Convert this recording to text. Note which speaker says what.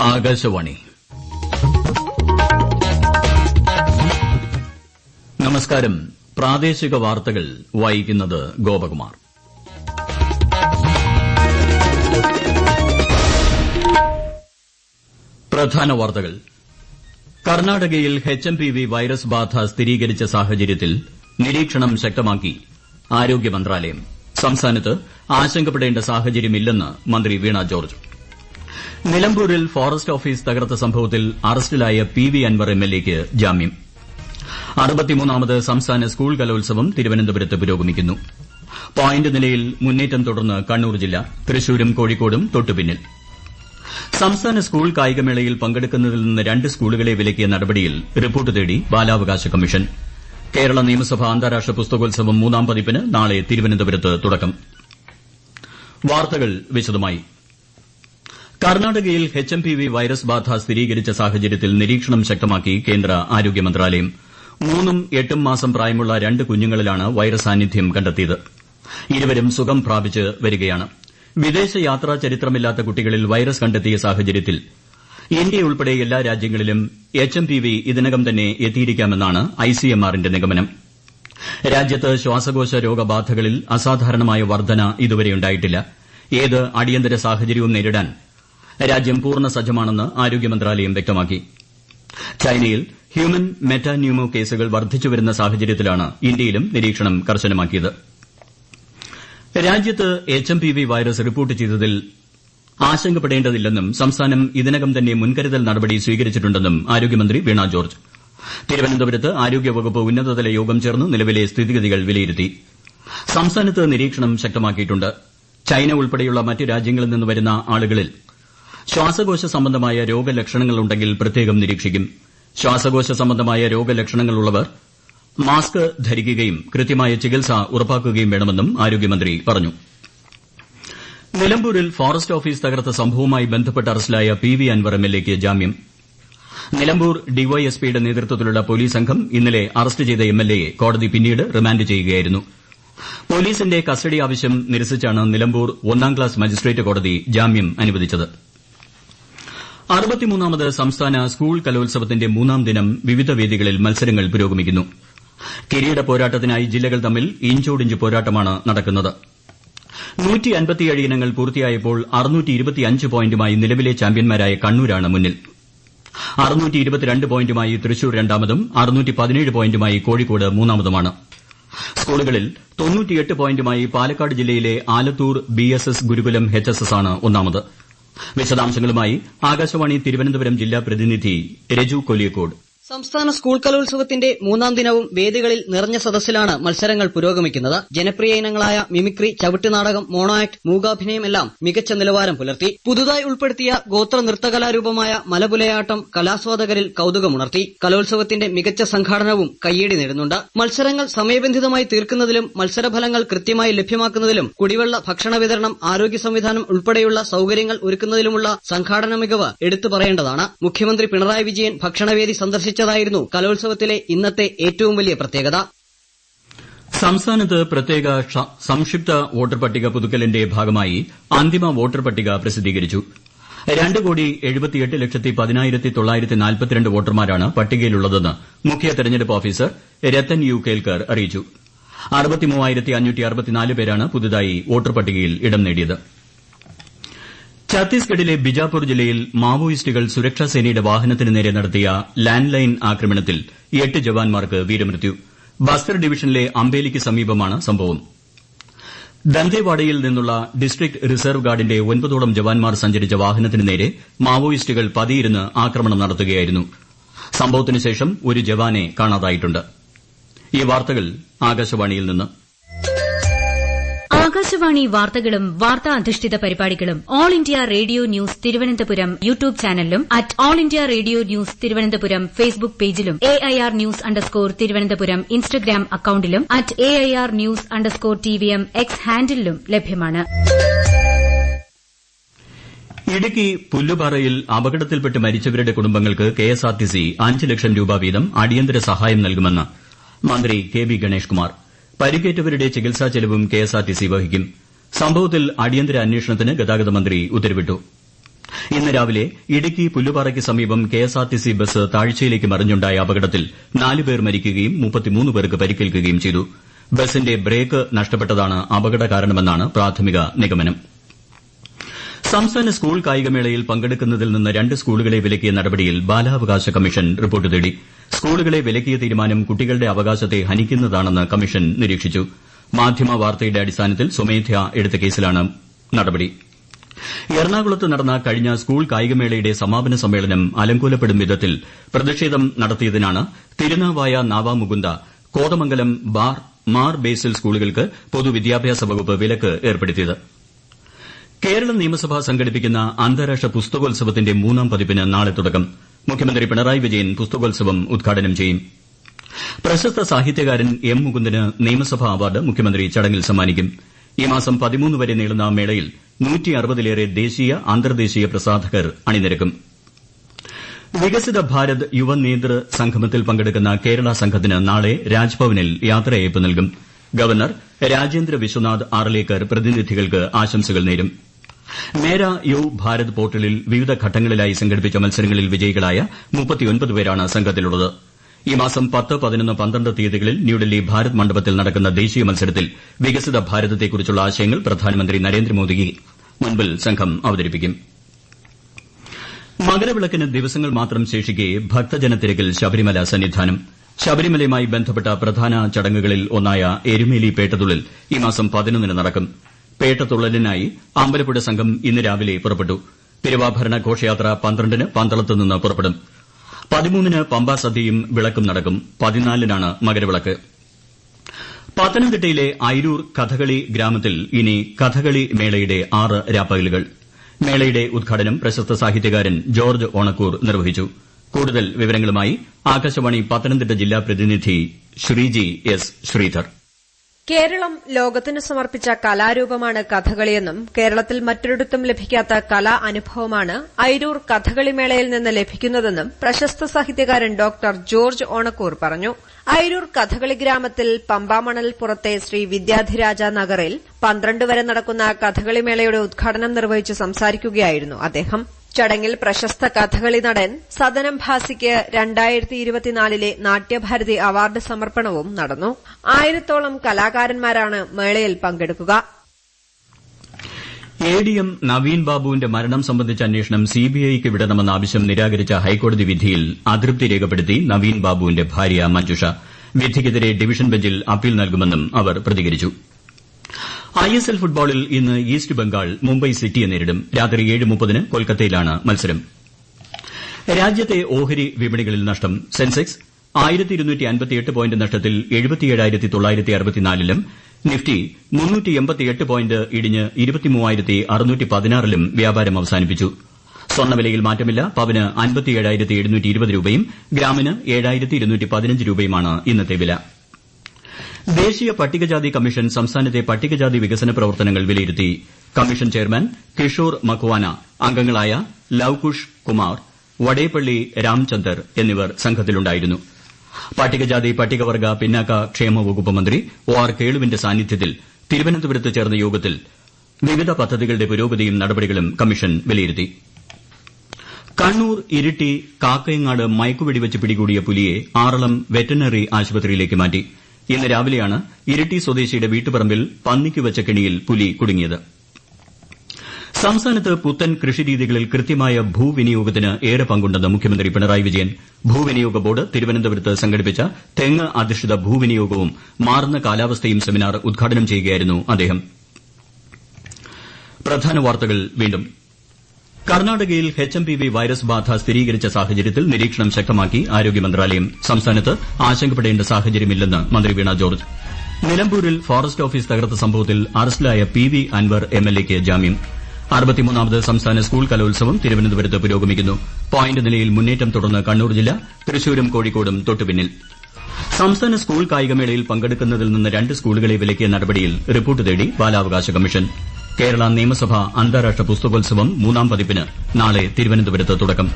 Speaker 1: ആകാശവാണി. നമസ്കാരം. പ്രാദേശിക വാർത്തകൾ വായിക്കുന്നത് ഗോപകുമാർ. പ്രധാന വാർത്തകൾ. കർണാടകയിൽ H M P V virus ബാധ സ്ഥിരീകരിച്ച സാഹചര്യത്തിൽ നിരീക്ഷണം ശക്തമാക്കി ആരോഗ്യ മന്ത്രാലയം. സംസ്ഥാനത്ത് ആശങ്കപ്പെടേണ്ട സാഹചര്യമില്ലെന്ന് മന്ത്രി വീണ ജോർജ്. നിലമ്പൂരിൽ ഫോറസ്റ്റ് ഓഫീസ് തകർത്ത സംഭവത്തിൽ അറസ്റ്റിലായ പി വി അൻവർ എംഎൽഎയ്ക്ക് ജാമ്യം. അറുപത്തിമൂന്നാമത് സംസ്ഥാന സ്കൂൾ കലോത്സവം തിരുവനന്തപുരത്ത് പുരോഗമിക്കുന്നു. പോയിന്റ് നിലയിൽ മുന്നേറ്റം തുടർന്ന് കണ്ണൂർ ജില്ല തൃശൂരും കോഴിക്കോടും തൊട്ടുപിന്നിൽ. സംസ്ഥാന സ്കൂൾ കായികമേളയിൽ പങ്കെടുക്കുന്നതിൽ നിന്ന് രണ്ട് സ്കൂളുകളെ വിലക്കിയ നടപടിയിൽ റിപ്പോർട്ട് തേടി ബാലാവകാശ കമ്മീഷൻ. കേരള നിയമസഭ അന്താരാഷ്ട്ര പുസ്തകോത്സവം മൂന്നാം പതിപ്പിന് നാളെ തിരുവനന്തപുരത്ത് തുടക്കം. കർണാടകയിൽ H M P V virus ബാധ സ്ഥിരീകരിച്ച സാഹചര്യത്തിൽ നിരീക്ഷണം ശക്തമാക്കി കേന്ദ്ര ആരോഗ്യ മന്ത്രാലയം. മൂന്നും എട്ടും മാസം പ്രായമുള്ള രണ്ട് കുഞ്ഞുങ്ങളിലാണ് വൈറസ് സാന്നിധ്യം കണ്ടെത്തിയത്. ഇരുവരും സുഖം പ്രാപിച്ച് വരികയാണ്. വിദേശയാത്രാ ചരിത്രമില്ലാത്ത കുട്ടികളിൽ വൈറസ് കണ്ടെത്തിയ സാഹചര്യത്തിൽ ഇന്ത്യയുൾപ്പെടെ എല്ലാ രാജ്യങ്ങളിലും എച്ച് എം പി വി ഇതിനകം തന്നെ എത്തിയിരിക്കാമെന്നാണ് ഐ സി എം ആറിന്റെ നിഗമനം. രാജ്യത്ത് ശ്വാസകോശ രോഗബാധകളിൽ അസാധാരണമായ വർധന ഇതുവരെയുണ്ടായിട്ടില്ല ഏത് അടിയന്തര സാഹചര്യവും നേരിടാൻ രാജ്യം പൂർണ സജ്ജമാണെന്ന് ആരോഗ്യ മന്ത്രാലയം വ്യക്തമാക്കി. ചൈനയിൽ ഹ്യൂമൻ മെറ്റാന്യൂമോ കേസുകൾ വർദ്ധിച്ചുവരുന്ന സാഹചര്യത്തിലാണ് ഇന്ത്യയിലും നിരീക്ഷണം കർശനമാക്കിയത്. രാജ്യത്ത് H M P V virus report ചെയ്തതിൽ ആശങ്കപ്പെടേണ്ടതില്ലെന്നും സംസ്ഥാനം ഇതിനകം തന്നെ മുൻകരുതൽ നടപടി സ്വീകരിച്ചിട്ടുണ്ടെന്നും ആരോഗ്യമന്ത്രി വീണ ജോർജ്. തിരുവനന്തപുരത്ത് ആരോഗ്യവകുപ്പ് ഉന്നതതല യോഗം ചേർന്ന് നിലവിലെ സ്ഥിതിഗതികൾ വിലയിരുത്തി. സംസ്ഥാനത്ത് നിരീക്ഷണം ശക്തമാക്കിയിട്ടുണ്ട്. ചൈന ഉൾപ്പെടെയുള്ള മറ്റ് രാജ്യങ്ങളിൽ നിന്ന് വരുന്ന ആളുകളിൽ ശ്വാസകോശ സംബന്ധമായ രോഗലക്ഷണങ്ങളുണ്ടെങ്കിൽ പ്രത്യേകം നിരീക്ഷിക്കും. ശ്വാസകോശ സംബന്ധമായ രോഗലക്ഷണങ്ങളുള്ളവർ മാസ്ക് ധരിക്കുകയും കൃത്യമായ ചികിത്സ ഉറപ്പാക്കുകയും വേണമെന്നും ആരോഗ്യമന്ത്രി പറഞ്ഞു. നിലമ്പൂരിൽ ഫോറസ്റ്റ് ഓഫീസ് തകർത്ത സംഭവവുമായി ബന്ധപ്പെട്ട് അറസ്റ്റിലായ പി വി അൻവർ എംഎൽഎയ്ക്ക് ജാമ്യം. നിലമ്പൂർ ഡിവൈഎസ്പിയുടെ നേതൃത്വത്തിലുള്ള പോലീസ് സംഘം ഇന്നലെ അറസ്റ്റ് ചെയ്ത എംഎൽഎയെ കോടതി പിന്നീട് റിമാൻഡ് ചെയ്യുകയായിരുന്നു. പോലീസിന്റെ കസ്റ്റഡി ആവശ്യം നിരസിച്ചാണ് നിലമ്പൂർ ഒന്നാം ക്ലാസ് മജിസ്ട്രേറ്റ് കോടതി ജാമ്യം അനുവദിച്ചത്. അറുപത്തിമൂന്നാമത് സംസ്ഥാന സ്കൂൾ കലോത്സവത്തിന്റെ മൂന്നാം ദിനം വിവിധ വേദികളിൽ മത്സരങ്ങൾ പുരോഗമിക്കുന്നു. കിരീട പോരാട്ടത്തിനായി ജില്ലകൾ തമ്മിൽ ഇഞ്ചോടിഞ്ച് പോരാട്ടമാണ് നടക്കുന്നത്. ഇനങ്ങൾ പൂർത്തിയായപ്പോൾ പോയിന്റുമായി നിലവിലെ ചാമ്പ്യന്മാരായ കണ്ണൂരാണ് മുന്നിൽ. പോയിന്റുമായി തൃശൂർ രണ്ടാമതും പോയിന്റുമായി കോഴിക്കോട് മൂന്നാമതുമാണ്. സ്കൂളുകളിൽ പോയിന്റുമായി പാലക്കാട് ജില്ലയിലെ Alathur BSS S S Gurukulam H S S ആണ് ഒന്നാമത്. വിശദാംശങ്ങളുമായി ആകാശവാണി തിരുവനന്തപുരം ജില്ലാ പ്രതിനിധി രജു കൊലിയക്കോട്
Speaker 2: സംസ്ഥാന സ്കൂൾ കലോത്സവത്തിന്റെ മൂന്നാം ദിനവും വേദികളിൽ നിറഞ്ഞ സദസ്സിലാണ് മത്സരങ്ങൾ പുരോഗമിക്കുന്നത്. ജനപ്രിയ ഇനങ്ങളായ മിമിക്രി ചവിട്ടുനാടകം മോണോ ആക്ട് മൂകാഭിനയം എല്ലാം മികച്ച നിലവാരം പുലർത്തി. പുതുതായി ഉൾപ്പെടുത്തിയ ഗോത്ര നൃത്തകലാരൂപമായ മലപുലയാട്ടം കലാസ്വാദകരിൽ കൌതുകമുണർത്തി. കലോത്സവത്തിന്റെ മികച്ച സംഘാടനവും കയ്യേടി നേടുന്നുണ്ട്. മത്സരങ്ങൾ സമയബന്ധിതമായി തീർക്കുന്നതിലും മത്സരഫലങ്ങൾ കൃത്യമായി ലഭ്യമാക്കുന്നതിലും കുടിവെള്ള ഭക്ഷണ വിതരണം ആരോഗ്യ സംവിധാനം ഉൾപ്പെടെയുള്ള സൌകര്യങ്ങൾ ഒരുക്കുന്നതിലുമുള്ള സംഘാടന മികവ് എടുത്തു പറയേണ്ടതാണ്. മുഖ്യമന്ത്രി പിണറായി വിജയൻ ഭക്ഷണവേദി സന്ദർശിച്ചു സന്ദർശിച്ചതായിരുന്നു കലോത്സവത്തിലെ ഇന്നത്തെ ഏറ്റവും വലിയ പ്രത്യേകത.
Speaker 1: സംസ്ഥാനത്ത് പ്രത്യേക സംക്ഷിപ്ത വോട്ടർ പട്ടിക പുതുക്കലിന്റെ ഭാഗമായി അന്തിമ വോട്ടർ പട്ടിക പ്രസിദ്ധീകരിച്ചു. രണ്ട് കോടി എഴുപത്തിയെട്ട് ലക്ഷത്തി പതിനായിരത്തി തൊള്ളായിരത്തി നാൽപ്പത്തിരണ്ട് വോട്ടർമാരാണ് പട്ടികയിലുള്ളതെന്ന് മുഖ്യ തെരഞ്ഞെടുപ്പ് ഓഫീസർ രത്തൻ യു കേൽക്കർ അറിയിച്ചു. അറുപത്തിമൂവായിരത്തി അഞ്ഞൂറ്റി അറുപത്തിനാല് പേരാണ് പുതുതായി വോട്ടർ പട്ടികയിൽ ഇടം നേടിയത്. ഛത്തീസ്ഗഡിലെ ബിജാപൂർ ജില്ലയിൽ മാവോയിസ്റ്റുകൾ സുരക്ഷാസേനയുടെ വാഹനത്തിന് നേരെ നടത്തിയ ലാൻഡ് ലൈൻ ആക്രമണത്തിൽ എട്ട് ജവാന്മാർക്ക് വീരമൃത്യു. ബസ്തർ ഡിവിഷനിലെ അംബേലിക്ക് സമീപമാണ് സംഭവം. ദന്തേവാഡയിൽ നിന്നുള്ള ഡിസ്ട്രിക്ട് റിസർവ് ഗാർഡിന്റെ ഒൻപതോളം ജവാന്മാർ സഞ്ചരിച്ച വാഹനത്തിന് നേരെ മാവോയിസ്റ്റുകൾ പതിയിരുന്ന് ആക്രമണം നടത്തുകയായിരുന്നു. സംഭവത്തിനുശേഷം ഒരു ജവാനെ കാണാതായിട്ടുണ്ട്.
Speaker 3: ആകാശവാണി വാർത്തകളും വാർത്താ അധിഷ്ഠിത പരിപാടികളും all India radio news Thiruvananthapuram YouTube ചാനലിലും at all India radio news Thiruvananthapuram Facebook പേജിലും A I R news underscore Thiruvananthapuram Instagram അക്കൌണ്ടിലും at A I R news underscore T V M X ഹാൻഡിലും ലഭ്യമാണ്.
Speaker 1: ഇടുക്കി പുല്ലുപാറയിൽ അപകടത്തിൽപ്പെട്ട് മരിച്ചവരുടെ കുടുംബങ്ങൾക്ക് കെഎസ്ആർടിസി അഞ്ച് ലക്ഷം രൂപ വീതം അടിയന്തര സഹായം നൽകുമെന്ന് മന്ത്രി കെ ബി ഗണേഷ് കുമാർ പരിക്കേറ്റവരുടെ ചികിത്സാ ചെലവും കെഎസ്ആർടിസി വഹിക്കും. സംഭവത്തിൽ അടിയന്തര അന്വേഷണത്തിന് ഗതാഗത മന്ത്രി ഉത്തരവിട്ടു. ഇന്ന് രാവിലെ ഇടുക്കി പുല്ലുപാറയ്ക്ക് സമീപം കെഎസ്ആർടിസി ബസ് താഴ്ചയിലേക്ക് മറിഞ്ഞുണ്ടായ അപകടത്തിൽ നാല് പേർ മരിക്കുകയും പേർക്ക് പരിക്കേൽക്കുകയും ചെയ്തു. ബസിന്റെ ബ്രേക്ക് നഷ്ടപ്പെട്ടതാണ് അപകട കാരണമെന്നാണ് പ്രാഥമിക നിഗമനം. സംസ്ഥാന സ്കൂൾ കായികമേളയിൽ പങ്കെടുക്കുന്നതിൽ നിന്ന് രണ്ട് സ്കൂളുകളെ വിലക്കിയ നടപടിയിൽ ബാലാവകാശ കമ്മീഷൻ റിപ്പോർട്ട് തേടി. സ്കൂളുകളെ വിലക്കിയ തീരുമാനം കുട്ടികളുടെ അവകാശത്തെ ഹനിക്കുന്നതാണെന്ന് കമ്മീഷൻ നിരീക്ഷിച്ചു. മാധ്യമ വാർത്തയുടെ അടിസ്ഥാനത്തിൽ സ്വമേധയാ എടുത്ത കേസിലാണ് നടപടി. എറണാകുളത്ത് നടന്ന കഴിഞ്ഞ സ്കൂൾ കായികമേളയുടെ സമാപന സമ്മേളനം അലങ്കോലപ്പെടും വിധത്തിൽ പ്രതിഷേധം നടത്തിയതിനാണ് തിരുനാവായ നാവാമുകുന്ദ കോതമംഗലം ബാർ മാർ ബേസിൽ സ്കൂളുകൾക്ക് പൊതുവിദ്യാഭ്യാസ വകുപ്പ് വിലക്ക് ഏർപ്പെടുത്തിയത്. കേരള നിയമസഭ സംഘടിപ്പിക്കുന്ന അന്താരാഷ്ട്ര പുസ്തകോത്സവത്തിന്റെ മൂന്നാം പതിപ്പിന് നാളെ തുടക്കം. മുഖ്യമന്ത്രി പിണറായി വിജയൻ പുസ്തകോത്സവം ഉദ്ഘാടനം ചെയ്യും. പ്രശസ്ത സാഹിത്യകാരൻ എം മുകുന്ദന് നിയമസഭാ അവാർഡ് മുഖ്യമന്ത്രി ചടങ്ങിൽ സമ്മാനിക്കും. ഈ മാസം പതിമൂന്ന് വരെ നീളുന്ന മേളയിൽ നൂറ്റിയറുപതിലേറെ ദേശീയ അന്തർദേശീയ പ്രസാധകർ അണിനിരക്കും. വികസിത ഭാരത് യുവനേതൃ സംഗമത്തിൽ പങ്കെടുക്കുന്ന കേരള സംഘത്തിന് നാളെ രാജ്ഭവനിൽ യാത്രയയപ്പ് നൽകും. ഗവർണർ രാജേന്ദ്ര വിശ്വനാഥ് ആർലേക്കർ പ്രതിനിധികൾക്ക് ആശംസകൾ നേരും. മേര യു ഭാരത് പോർട്ടലിൽ വിവിധ ഘട്ടങ്ങളിലായി സംഘടിപ്പിച്ച മത്സരങ്ങളിൽ വിജയികളായ പേരാണ് സംഘത്തിലുള്ളത്. ഈ മാസം പത്ത് പതിനൊന്ന് പന്ത്രണ്ട് തീയതികളിൽ ന്യൂഡൽഹി ഭാരത് മണ്ഡപത്തിൽ നടക്കുന്ന ദേശീയ മത്സരത്തിൽ വികസിത ഭാരതത്തെക്കുറിച്ചുള്ള ആശയങ്ങൾ പ്രധാനമന്ത്രി നരേന്ദ്രമോദിക്ക് മുൻപിൽ സംഘം അവതരിപ്പിക്കും. മകരവിളക്കിന് ദിവസങ്ങൾ മാത്രം ശേഷിക്കെ ഭക്തജനത്തിരക്കിൽ ശബരിമല സന്നിധാനം. ശബരിമലയുമായി ബന്ധപ്പെട്ട പ്രധാന ചടങ്ങുകളിൽ ഒന്നായ എരുമേലി പേട്ടതുള്ളൽ ഈ മാസം പതിനൊന്നിന് നടക്കും. പേട്ടതുള്ളലിനായി അമ്പലപ്പുഴ സംഘം ഇന്ന് രാവിലെ പുറപ്പെട്ടു. തിരുവാഭരണ ഘോഷയാത്ര പന്ത്രണ്ടിന് പന്തളത്ത് നിന്ന് പുറപ്പെടും. പതിമൂന്നിന് പമ്പാ സദ്യയും വിളക്കും നടക്കും. പതിനാലിനാണ് മകരവിളക്ക്. പത്തനംതിട്ടയിലെ അയിരൂർ കഥകളി ഗ്രാമത്തിൽ ഇനി കഥകളി മേളയുടെ ആറ് രാപ്പകലുകൾ. മേളയുടെ ഉദ്ഘാടനം പ്രശസ്ത സാഹിത്യകാരൻ ജോർജ് ഓണക്കൂർ നിർവഹിച്ചു. കൂടുതൽ വിവരങ്ങളുമായി ആകാശവാണി പത്തനംതിട്ട ജില്ലാ പ്രതിനിധി ശ്രീജി എസ് ശ്രീധർ.
Speaker 4: കേരളം ലോകത്തിന് സമർപ്പിച്ച കലാരൂപമാണ് കഥകളിയെന്നും കേരളത്തിൽ മറ്റൊരിടത്തും ലഭിക്കാത്ത കലാ അനുഭവമാണ് ഐരൂർ കഥകളി മേളയിൽ നിന്ന് ലഭിക്കുന്നതെന്നും പ്രശസ്ത സാഹിത്യകാരൻ ഡോക്ടർ ജോർജ് ഓണക്കൂർ പറഞ്ഞു. ഐരൂർ കഥകളി ഗ്രാമത്തിൽ പമ്പാമണൽ പുറത്തെ ശ്രീ വിദ്യാധിരാജ നഗറിൽ പന്ത്രണ്ട് വരെ നടക്കുന്ന കഥകളിമേളയുടെ ഉദ്ഘാടനം നിർവഹിച്ച് സംസാരിക്കുകയായിരുന്നു അദ്ദേഹം. ചടങ്ങിൽ പ്രശസ്ത കഥകളി നടൻ സദനം ഭാസിക്ക് രണ്ടായിരത്തി ഇരുപത്തിനാലിലെ നാട്യഭാരതി അവാർഡ് സമർപ്പണവും നടന്നു. ആയിരത്തോളം കലാകാരന്മാരാണ് മേളയിൽ പങ്കെടുക്കുക.
Speaker 1: എ ഡി എം നവീൻ ബാബുവിന്റെ മരണം സംബന്ധിച്ച അന്വേഷണം സിബിഐക്ക് വിടണമെന്ന ആവശ്യം നിരാകരിച്ച ഹൈക്കോടതി വിധിയിൽ അതൃപ്തി രേഖപ്പെടുത്തി നവീൻ ബാബുവിന്റെ ഭാര്യ മഞ്ജുഷ. വിധിക്കെതിരെ ഡിവിഷൻ ബെഞ്ചിൽ അപ്പീൽ നൽകുമെന്നും അവർ പ്രതികരിച്ചു. ഐ എസ് എൽ ഫുട്ബോളിൽ ഇന്ന് ഈസ്റ്റ് ബംഗാൾ മുംബൈ സിറ്റിയെ നേരിടും. രാത്രി ഏഴ് മുപ്പതിന് കൊൽക്കത്തയിലാണ് മത്സരം. രാജ്യത്തെ ഓഹരി വിപണികളിൽ നഷ്ടം. സെൻസെക്സ് നഷ്ടത്തിൽ തൊള്ളായിരത്തി നിഫ്റ്റി പോയിന്റ് ഇടിഞ്ഞ് പതിനാറിലും വ്യാപാരം അവസാനിപ്പിച്ചു. സ്വർണവിലയിൽ മാറ്റമില്ല. പവന് രൂപയും ഗ്രാമിന് രൂപയുമാണ് ഇന്നത്തെ വില. ദേശീയ പട്ടികജാതി കമ്മീഷൻ സംസ്ഥാനത്തെ പട്ടികജാതി വികസന പ്രവർത്തനങ്ങൾ വിലയിരുത്തി. കമ്മീഷൻ ചെയർമാൻ കിഷോർ മക്വാന അംഗങ്ങളായ ലവ്കുഷ് കുമാർ വടേപ്പള്ളി രാംചന്ദർ എന്നിവർ സംഘത്തിലുണ്ടായിരുന്നു. പട്ടികജാതി പട്ടികവർഗ പിന്നാക്ക ക്ഷേമ വകുപ്പ് മന്ത്രി ഒ ആർ കേളുവിന്റെ സാന്നിധ്യത്തിൽ തിരുവനന്തപുരത്ത് ചേർന്ന യോഗത്തിൽ വിവിധ പദ്ധതികളുടെ പുരോഗതിയും നടപടികളും കമ്മീഷൻ വിലയിരുത്തി. കണ്ണൂർ ഇരിട്ടി കാക്കയങ്ങാട് മയക്കുവെടിവെച്ച് പിടികൂടിയ പുലിയെ ആറളം വെറ്ററിനറി ആശുപത്രിയിലേക്ക് മാറ്റി. ഇന്ന് രാവിലെയാണ് ഇരിട്ടി സ്വദേശിയുടെ വീട്ടുപറമ്പിൽ പന്നിക്ക് വച്ച കെണിയിൽ പുലി കുടുങ്ങിയത്. സംസ്ഥാനത്ത് പുത്തൻ കൃഷിരീതികളിൽ കൃത്യമായ ഭൂവിനിയോഗത്തിന് ഏറെ പങ്കുണ്ടെന്ന് മുഖ്യമന്ത്രി പിണറായി വിജയൻ. ഭൂവിനിയോഗ ബോർഡ് തിരുവനന്തപുരത്ത് സംഘടിപ്പിച്ച തെങ്ങ് അധിഷ്ഠിത ഭൂവിനിയോഗവും മാറുന്ന കാലാവസ്ഥയും സെമിനാർ ഉദ്ഘാടനം ചെയ്യുകയായിരുന്നു അദ്ദേഹം. കർണാടകയിൽ H M P V virus ബാധ സ്ഥിരീകരിച്ച സാഹചര്യത്തിൽ നിരീക്ഷണം ശക്തമാക്കി ആരോഗ്യ മന്ത്രാലയം സംസ്ഥാനത്ത് ആശങ്കപ്പെടേണ്ട സാഹചര്യമില്ലെന്ന് മന്ത്രി വീണ ജോർജ്. നിലമ്പൂരിൽ ഫോറസ്റ്റ് ഓഫീസ് തകർത്ത സംഭവത്തിൽ അറസ്റ്റിലായ P V Anwar M L എയ്ക്ക് ജാമ്യം. അറുപത്തിമൂന്നാമത് സംസ്ഥാന സ്കൂൾ കലോത്സവം തിരുവനന്തപുരത്ത് പുരോഗമിക്കുന്നു. പോയിന്റ് നിലയിൽ മുന്നേറ്റം തുടർന്ന് കണ്ണൂർ ജില്ല തൃശൂരും കോഴിക്കോടും തൊട്ടുപിന്നിൽ. സംസ്ഥാന സ്കൂൾ കായികമേളയിൽ പങ്കെടുക്കുന്നതിൽ നിന്ന് രണ്ട് സ്കൂളുകളെ വിലക്കിയ നടപടിയിൽ റിപ്പോർട്ട് തേടി ബാലാവകാശ കമ്മീഷൻ. കേരള നിയമസഭ അന്താരാഷ്ട്ര പുസ്തകോത്സവം മൂന്നാം പതിപ്പിന് നാളെ തിരുവനന്തപുരത്ത് തുടക്കം.